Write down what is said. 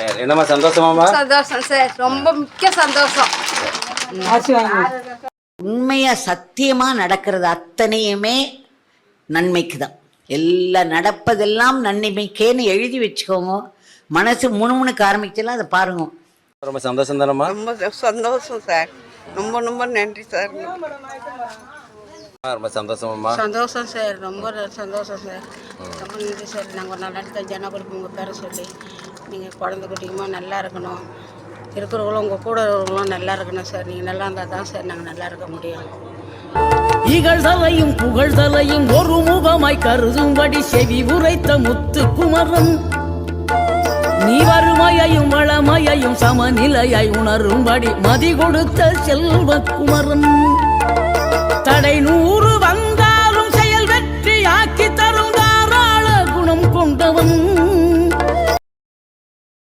சரி என்னம்மா சந்தோஷமாம்மா? சந்தோஷம் சார். ரொம்ப மிக்க சந்தோஷம். உண்மையா சத்தியமா நடக்கிறது அத்தனையுமே நன்மைக்கு தான் எல்லாம் நடப்பதெல்லாம் நன்மைக்கேன்னு எழுதி வச்சுக்கோங்க. மனசு முணுமுணுக்க ஆரம்பிச்சலாம் அதை பாருங்க. ரொம்ப சந்தோஷம் தானம்மா? ரொம்ப சந்தோஷம் சார். ரொம்ப ரொம்ப நன்றி சார். ரொம்ப சந்தோஷமாம்மா சந்தோஷம் சார் ரொம்ப சந்தோஷம் சார். ரொம்ப நன்றி சார் நாங்கள் ஒரு நல்ல இடத்துல ஜன கொடுப்போம் உங்கள் பேரை சொல்லி. நீங்கள் குழந்தை குட்டிக்குமா நல்லா இருக்கணும். இருக்கிறவங்களும் உங்கள் கூட இருக்கிறவங்களும் நல்லா இருக்கணும் சார். நீங்கள் நல்லா இருந்தால் தான் சார் நாங்கள் நல்லா இருக்க முடியும். இகழ்தலையும் புகழ்தலையும் ஒரு முகமாய் கருதும்படி செவி உரைத்த முத்து குமரன் நீ வறுமையையும் வளமையையும் சமநிலையாய் உணரும்படி மதி கொடுத்த செல்வ குமரன் வந்தாலும்